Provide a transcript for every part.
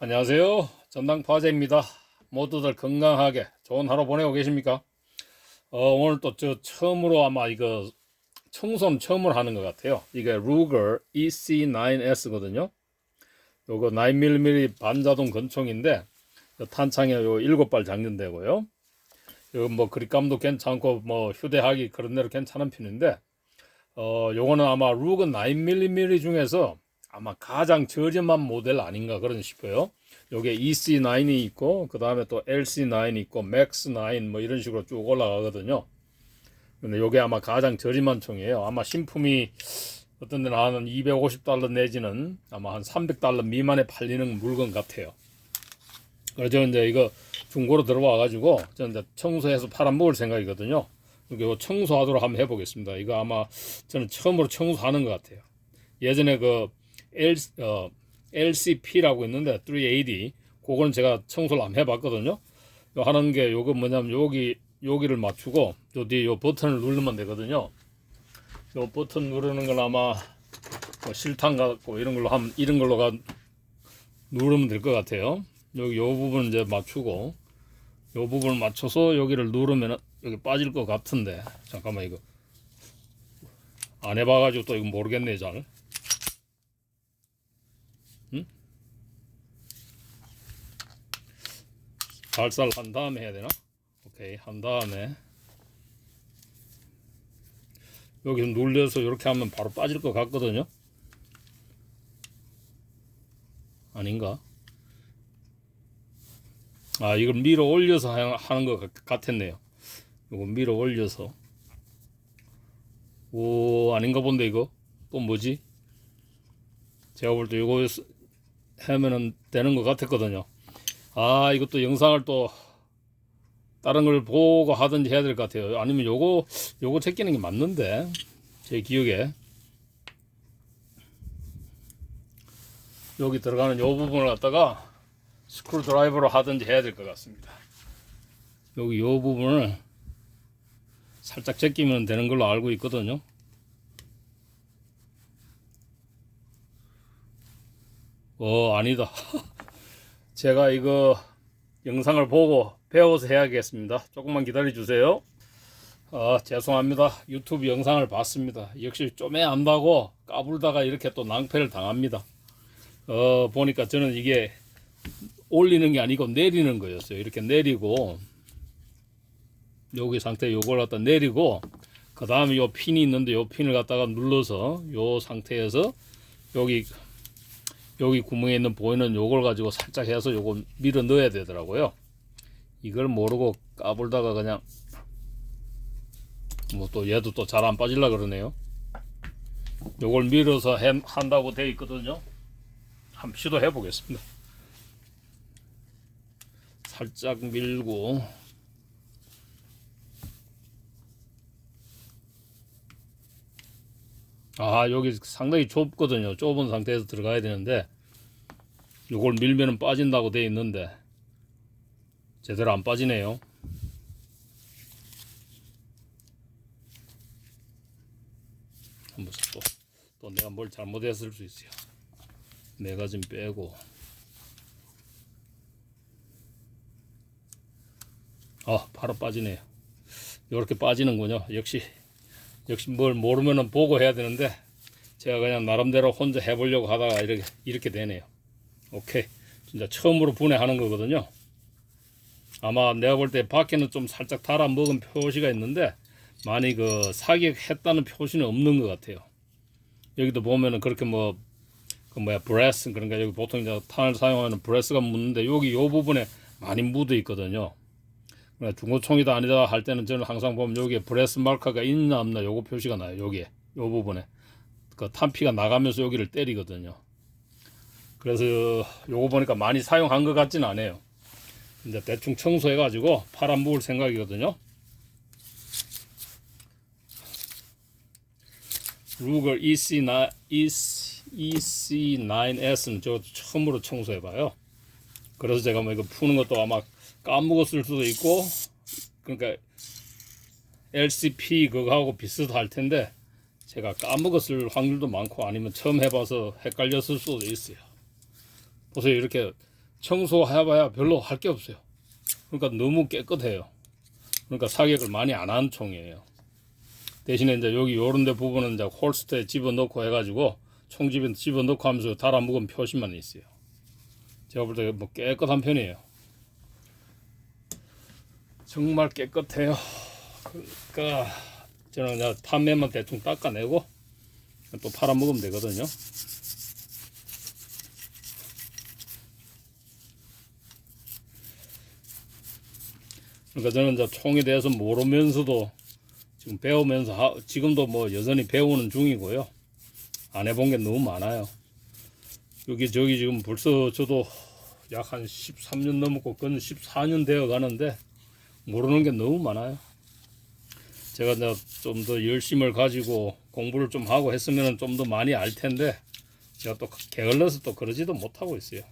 안녕하세요. 전당 파제입니다. 모두들 건강하게 좋은 하루 보내고 계십니까? 어, 오늘 또 저 처음으로 아마 이거 청소는 처음으로 하는 것 같아요. 이게 루거 EC9S거든요. 요거 9mm 반자동 권총인데 요 탄창에 요 7발 장전되고요. 요뭐 그립감도 괜찮고 뭐 휴대하기 그런 대로 괜찮은 편인데 어 요거는 아마 루거 9mm 중에서 아마 가장 저렴한 모델 아닌가 그런 싶어요. 요게 EC9이 있고 그 다음에 또 LC9 있고 MAX9 뭐 이런 식으로 쭉 올라가거든요. 근데 요게 아마 가장 저렴한 총이에요. 아마 신품이 어떤 데는 한 250달러 내지는 아마 한 300달러 미만에 팔리는 물건 같아요. 그래서 이제 이거 중고로 들어와 가지고 저는 이제 청소해서 팔아먹을 생각이거든요. 이거 청소하도록 한번 해보겠습니다. 이거 아마 저는 처음으로 청소하는 것 같아요. 예전에 그 L, 어, LCP라고 있는데 380 그거는 제가 청소를 한번 해봤거든요. 요 하는 게 요거 뭐냐면 여기 여기를 맞추고 요 뒤에 요 버튼을 누르면 되거든요. 요 버튼 누르는 건 아마 뭐 실탄 같고 이런 걸로 하면 이런 걸로가 누르면 될 것 같아요. 여기 요 부분 이제 맞추고 요 부분을 맞춰서 여기를 누르면 여기 빠질 것 같은데 잠깐만 이거 안 해봐가지고 또 이거 모르겠네 잘. 살살 한 다음에 해야 되나? 오케이 한 다음에 여기서 눌려서 이렇게 하면 바로 빠질 것 같거든요. 아닌가? 아 이걸 밀어 올려서 하- 하는 것 같- 같았네요. 이거 밀어 올려서 오 아닌가 본데 이거 또 뭐지? 제가 볼 때 이거 쓰- 하면은 되는 것 같았거든요. 아 이것도 영상을 또 다른 걸 보고 하든지 해야 될 것 같아요. 아니면 요거 요거 제끼는 게 맞는데 제 기억에 여기 들어가는 요 부분을 갖다가 스크루 드라이버로 하든지 해야 될 것 같습니다. 여기 요 부분을 살짝 제끼면 되는 걸로 알고 있거든요. 어 아니다. 제가 이거 영상을 보고 배워서 해야겠습니다. 조금만 기다려 주세요. 아, 죄송합니다. 유튜브 영상을 봤습니다. 역시 좀에 안다고 까불다가 이렇게 또 낭패를 당합니다. 어, 보니까 저는 이게 올리는 게 아니고 내리는 거였어요. 이렇게 내리고 여기 상태 요걸 갖다 내리고 그 다음에 요 핀이 있는데 요 핀을 갖다가 눌러서 요 상태에서 여기 여기 구멍에 있는 보이는 요걸 가지고 살짝 해서 요걸 밀어 넣어야 되더라고요. 이걸 모르고 까불다가 그냥 뭐 또 얘도 또 잘 안 빠질라 그러네요. 요걸 밀어서 해- 한다고 돼 있거든요. 한번 시도해 보겠습니다. 살짝 밀고 아 여기 상당히 좁거든요. 좁은 상태에서 들어가야 되는데 요걸 밀면은 빠진다고 돼 있는데 제대로 안 빠지네요. 한번 또, 또 내가 뭘 잘못했을 수 있어요. 내가 좀 빼고 아 바로 빠지네요. 이렇게 빠지는군요. 역시 역시 뭘 모르면은 보고 해야 되는데 제가 그냥 나름대로 혼자 해보려고 하다가 이렇게 이렇게 되네요. 오케이 진짜 처음으로 분해하는 거거든요. 아마 내가 볼 때 밖에는 좀 살짝 달아 먹은 표시가 있는데 많이 그 사격했다는 표시는 없는 것 같아요. 여기도 보면은 그렇게 뭐 그 뭐야 브레스 그러니까 여기 보통 이제 탄을 사용하는 브레스가 묻는데 여기 요 부분에 많이 묻어 있거든요. 그러니까 중고총이다 아니다 할 때는 저는 항상 보면 여기에 브레스 마커가 있나 없나 요거 표시가 나요. 여기에 요 부분에 그 탄피가 나가면서 여기를 때리거든요. 그래서 요거 보니까 많이 사용한 것 같진 않아요. 이제 대충 청소해가지고 파란 묵을 생각이거든요. 루거 EC9, EC9S는 저 처음으로 청소해봐요. 그래서 제가 뭐 이거 푸는 것도 아마 까먹었을 수도 있고, 그러니까 LCP 그거하고 비슷할 텐데, 제가 까먹었을 확률도 많고 아니면 처음 해봐서 헷갈렸을 수도 있어요. 보세요. 이렇게 청소해봐야 별로 할 게 없어요. 그러니까 너무 깨끗해요. 그러니까 사격을 많이 안 한 총이에요. 대신에 이제 여기 요런 데 부분은 이제 홀스터에 집어넣고 해가지고 총집에 집어넣고 하면서 달아 묵은 표시만 있어요. 제가 볼 때 뭐 깨끗한 편이에요. 정말 깨끗해요. 그러니까 저는 그냥 판매만 대충 닦아내고 또 팔아 먹으면 되거든요. 그러니까 저는 이제 총에 대해서 모르면서도 지금 배우면서 하- 지금도 뭐 여전히 배우는 중이고요. 안 해본 게 너무 많아요. 여기 저기 지금 벌써 저도 약 한 13년 넘었고 그건 14년 되어 가는데 모르는 게 너무 많아요. 제가 이제 좀 더 열심을 가지고 공부를 좀 하고 했으면 좀 더 많이 알 텐데 제가 또 게을러서 또 그러지도 못하고 있어요.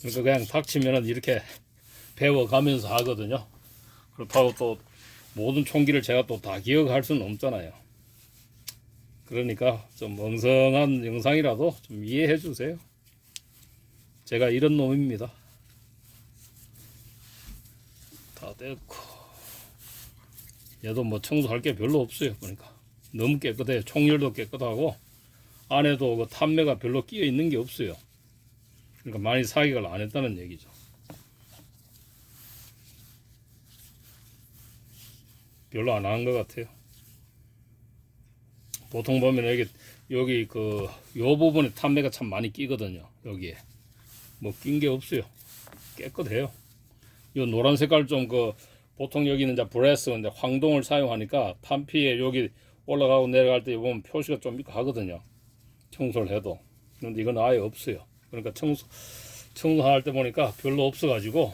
그러니까 그냥 닥치면은 이렇게 배워가면서 하거든요. 그렇다고 또 모든 총기를 제가 또 다 기억할 수는 없잖아요. 그러니까 좀 엉성한 영상이라도 좀 이해해 주세요. 제가 이런 놈입니다. 다 됐고 얘도 뭐 청소할 게 별로 없어요. 그러니까 너무 깨끗해요. 총열도 깨끗하고 안에도 그 탐매가 별로 끼어 있는 게 없어요. 그러니까 많이 사격을 안 했다는 얘기죠. 별로 안 한 것 같아요. 보통 보면 여기 여기 그 요 부분에 탐매가 참 많이 끼거든요. 여기에 뭐 낀 게 없어요. 깨끗해요. 요 노란 색깔 좀 그 보통 여기는 이제 브레스 이제 황동을 사용하니까 탄피에 여기 올라가고 내려갈 때 보면 표시가 좀 있고 하거든요. 청소를 해도. 근데 이건 아예 없어요. 그러니까 청소 청소할 때 보니까 별로 없어 가지고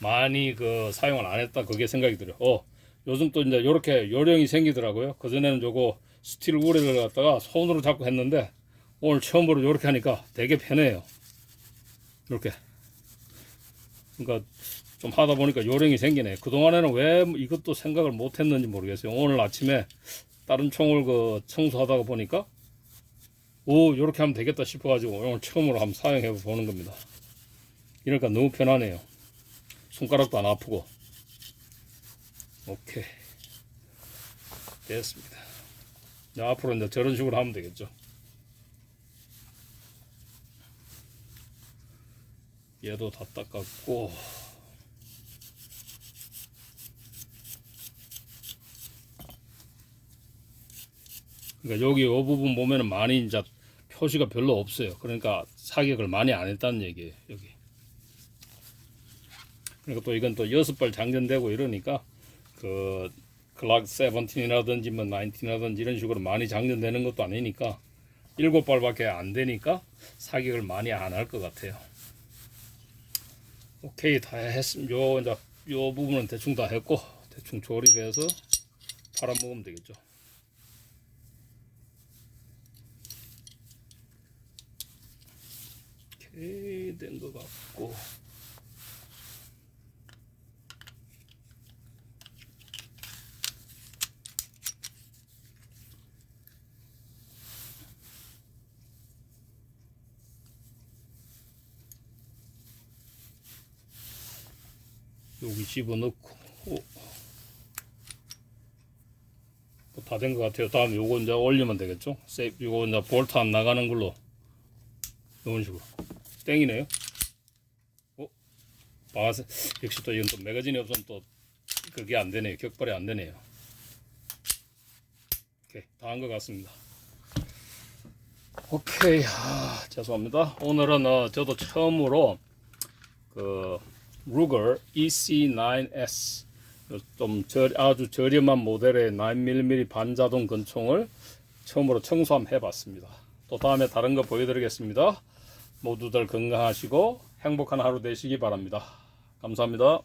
많이 그 사용을 안 했다 그게 생각이 들어요. 어 요즘 또 이제 요렇게 요령이 생기더라고요. 그 전에는 요거 스틸 우레를 갖다가 손으로 잡고 했는데 오늘 처음으로 요렇게 하니까 되게 편해요. 이렇게. 그러니까 좀 하다 보니까 요령이 생기네. 그동안에는 왜 이것도 생각을 못 했는지 모르겠어요. 오늘 아침에 다른 총을 그 청소하다가 보니까 오, 요렇게 하면 되겠다 싶어가지고 오늘 처음으로 한번 사용해 보는 겁니다. 이러니까 너무 편하네요. 손가락도 안 아프고. 오케이. 됐습니다. 이제 앞으로 이제 저런 식으로 하면 되겠죠. 얘도 다 닦았고. 그러니까 여기 이 부분 보면은 많이 이제 표시가 별로 없어요. 그러니까 사격을 많이 안 했다는 얘기예요. 여기. 그러니까 또 이건 또 여섯 발 장전되고 이러니까 그 글락 17이라든지 뭐 19이라든지 이런 식으로 많이 장전되는 것도 아니니까 일곱 발밖에 안 되니까 사격을 많이 안 할 것 같아요. 오케이 다 했습니다. 요 이제 요 부분은 대충 다 했고 대충 조립해서 팔아 먹으면 되겠죠. 오케이 된 것 같고 여기 집어넣고 다된 것 같아요. 다음 요거 이제 올리면 되겠죠? 세이프 요거 이제 볼트 안 나가는 걸로 이런 식으로 땡이네요. 어? 바가스 역시 또 이건 또 매거진이 없으면 또 그게 안 되네요. 격발이 안 되네요. 오케이 다 한 것 같습니다. 오케이 아, 죄송합니다. 오늘은 어, 저도 처음으로 그 루거 EC9S 좀 저, 아주 저렴한 모델의 9mm 반자동 권총을 처음으로 청소 한번 해봤습니다. 또 다음에 다른 거 보여드리겠습니다. 모두들 건강하시고 행복한 하루 되시기 바랍니다. 감사합니다.